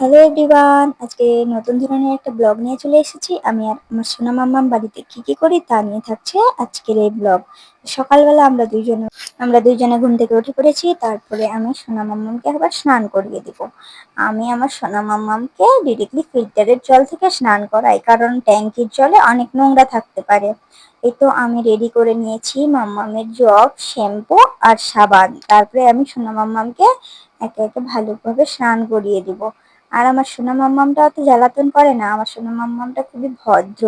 Hello everyone আজকে নতুন ধরনের একটা ব্লগ নিয়ে চলে এসেছি। আমি আর আমার সোনা মাম্মাম বাড়িতে কি কি করি তা নিয়ে থাকছে আজকের এই ব্লগ সকালবেলা আমরা দুইজনে আমরা দুইজনে ঘুম থেকে উঠে পড়েছি, তারপরে আমি সোনা মাম্মামকে আবার স্নান করিয়ে দিব। আমি আমার সোনা মাম্মামকে ডিরেক্টলি ফিল্টারের জল থেকে স্নান করাই, কারণ ট্যাঙ্কির জলে অনেক নোংরা থাকতে পারে। এই তো আমি রেডি করে নিয়েছি মাম্মামের জগ শ্যাম্পু আর সাবান। তারপরে আমি সোনা মাম্মামকে একে একে ভালোভাবে স্নান করিয়ে দিব। আর আমার সোনা মাম্মামটা অত জ্বালাতন করে না, আমার সোনা মাম্মামটা খুবই ভদ্র।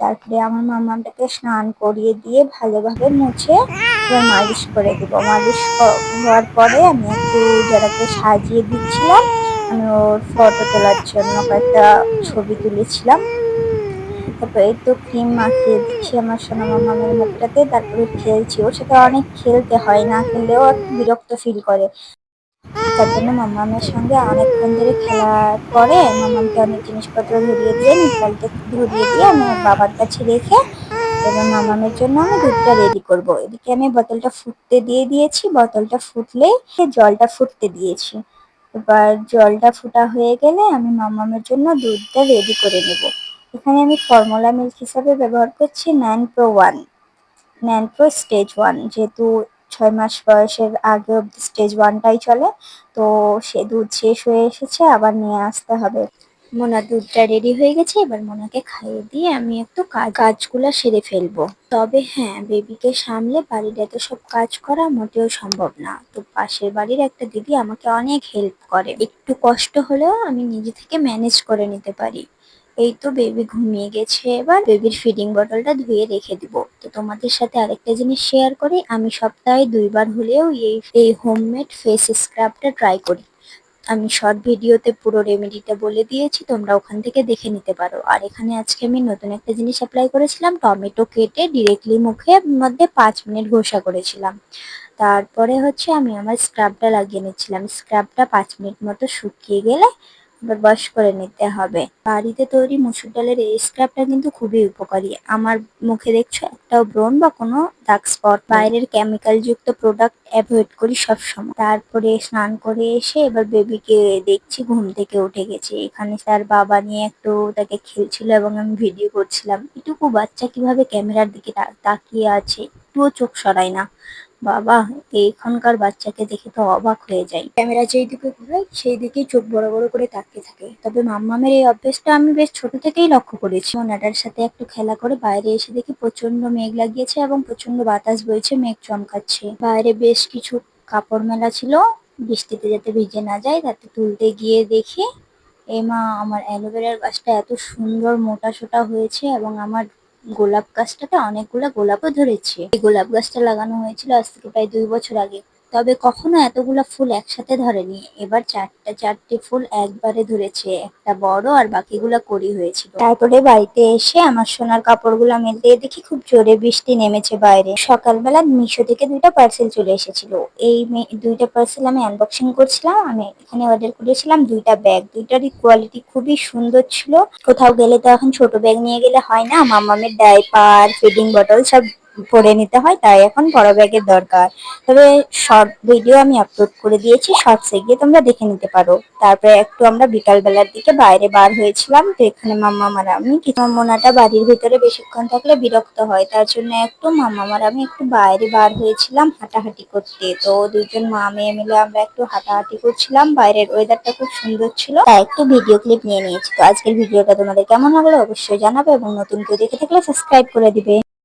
তারপরে আমার মাম্মামটাকে স্নান করিয়ে দিয়ে ভালোভাবে মুছে মালিশ করে দিব। মালিশ হওয়ার পরে আমি একটু যারাকে সাজিয়ে দিচ্ছিলাম। আমি ওর ফটো তোলার জন্য কয়েকটা ছবি তুলেছিলাম। তারপর তো ক্রিম মাখিয়ে দিচ্ছি আমার সোনা মামামের মুখটাতে। তারপরে খেলছি। ওর সাথে অনেক খেলতে হয়, না খেললেও বিরক্ত ফিল করে। তার জন্য মামামের সঙ্গে অনেকক্ষণ ধরে খেলার পরে মামামকে অনেক জিনিসপত্র ধরিয়ে দিয়ে নিকালকে ধরিয়ে দিয়ে আমি বাবার কাছে রেখে এবার মামামের জন্য আমি দুধটা রেডি করব। এদিকে আমি বোতলটা ফুটতে দিয়ে দিয়েছি। বোতলটা ফুটলে জলটা ফুটতে দিয়েছি। এবার জলটা ফুটা হয়ে গেলে আমি মামামের জন্য দুধটা রেডি করে নেব। এখানে আমি ফর্মুলা মিল্ক হিসাবে ব্যবহার করছি nine pro one nine pro stage one যেহেতু ছয় মাস বয়সের আগে অব্দি স্টেজ ওয়ানটাই চলে। তো সে দুধ শেষ হয়ে এসেছে, আবার নিয়ে আসতে হবে। মোনার দুধটা রেডি হয়ে গেছে, এবার মোনাকে খাইয়ে দিয়ে আমি একটু কাজগুলো সেরে ফেলব। তবে হ্যাঁ বেবিকে সামলে বাড়ির এত সব কাজ করা মোটেও সম্ভব না। তো পাশের বাড়ির একটা দিদি আমাকে অনেক হেল্প করে। একটু কষ্ট হলেও আমি নিজে থেকে ম্যানেজ করে নিতে পারি। এই তো বেবি ঘুমিয়ে গেছে, এবার বেবির ফিডিং বটলটা ধুয়ে রেখে দিব। তো তোমাদের সাথে আরেকটা জিনিস শেয়ার করি, আমি সপ্তাহে দুইবার হলেও এই এই হোমমেড ফেস স্ক্রাবটা ট্রাই করি। আমি শর্ট ভিডিওতে পুরো রেমেডিটা বলে দিয়েছি, তোমরা ওখান থেকে দেখে নিতে পারো। আর এখানে আজকে আমি নতুন একটা জিনিস অ্যাপ্লাই করেছিলাম, টমেটো কেটে ডিরেক্টলি মুখে মধ্যে পাঁচ মিনিট ঘষা করেছিলাম। তারপরে হচ্ছে আমি আমার স্ক্রাবটা লাগিয়ে নিচ্ছিলাম। স্ক্রাবটা পাঁচ মিনিট মতো শুকিয়ে গেলে বস করে নিতে হবে। বাড়িতে তৈরি মুসুর ডালের এই স্ক্রাবটা কিন্তু খুবই উপকারী। আমার মুখে দেখছ একটাও ব্রণ বা কোনো দাগ স্পট বাইরের কেমিক্যাল যুক্ত প্রোডাক্ট অ্যাভয়েড করি সব সময় তারপরে স্নান করে এসে এবার বেবিকে দেখছি, ঘুম থেকে উঠে গেছে। এখানে তার বাবা নিয়ে একটু তাকে খেলছিল এবং আমি ভিডিও করছিলাম। এটুকু বাচ্চা কীভাবে ক্যামেরার দিকে তাকিয়ে আছে? একটুও চোখ সরায় না। বাবা এখনকার বাচ্চাকে দেখে তো অবাক হয়ে যাই। ক্যামেরা যেই দিকে ঘুরাই, সেই দিকেই চোখ বড় বড় করে তাকিয়ে থাকে। তবে মাম্মামের এই অভ্যেসটা আমি বেশ ছোট থেকেই লক্ষ্য করেছি। ওনাটার সাথে একটু খেলা করে বাইরে এসে দেখি প্রচণ্ড মেঘ লাগিয়েছে এবং প্রচণ্ড বাতাস বইছে, মেঘ চমকাচ্ছে। বাইরে বেশ কিছু কাপড় মেলা ছিল। বৃষ্টিতে যাতে ভিজে না যায়, তাতে তুলতে গিয়ে দেখি, এ মা, আমার অ্যালোভেরার গাছটা এত সুন্দর মোটা সোটা হয়েছে এবং আমার গোলাপ গাছটাতে অনেকগুলো গোলাপও ধরেছে। এই গোলাপ গাছটা লাগানো হয়েছিল আজ থেকে প্রায় দুই বছর আগে। তবে কখনো এতগুলো ফুল একসাথে ধরেনি। এবার চারটা চারটে ফুল একবারে ধরেছে, একটা বড় আর বাকিগুলো করি হয়েছিল। তারপরে বাড়িতে এসে আমার সোনার কাপড়গুলো মেলতে দেখি খুব জোরে বৃষ্টি নেমেছে বাইরে। সকালবেলা মিশো থেকে দুইটা পার্সেল চলে এসেছিল। এই দুইটা পার্সেল আমি আনবক্সিং করছিলাম। আমি এখানে অর্ডার করেছিলাম দুইটা ব্যাগ দুইটারই কোয়ালিটি খুবই সুন্দর ছিল। কোথাও গেলে তো এখন ছোট ব্যাগ নিয়ে গেলে হয় না। মামামের ডাইপার ফিডিং বটল সব পরে নিতে হয়, তাই এখন বড় ব্যাগের দরকার। তবে শর্ট ভিডিও আমি আপলোড করে দিয়েছি শর্টসে গিয়ে তোমরা দেখে নিতে পারো। তারপরে একটু আমরা বিকাল বেলার দিকে বাইরে বার হয়েছিলাম, তো এখানে মাম্মা মারা আমি কিছু মোনাটা বাড়ির ভিতরে বেশিক্ষণ থাকলে বিরক্ত হয়, তার জন্য একটু মাম্মা মারা আমি একটু বাইরে বার হয়েছিলাম হাঁটাহাঁটি করতে। তো দুজন মা মেয়ে মিলে আমরা একটু হাঁটাহাঁটি করছিলাম, বাইরের ওয়েদারটা খুব সুন্দর ছিল। তাই একটু ভিডিও ক্লিপ নিয়ে নিয়েছি। তো আজকের ভিডিওটা তোমাদের কেমন লাগল অবশ্যই জানাবে এবং নতুন কেউ দেখে থাকলে সাবস্ক্রাইব করে দিবে।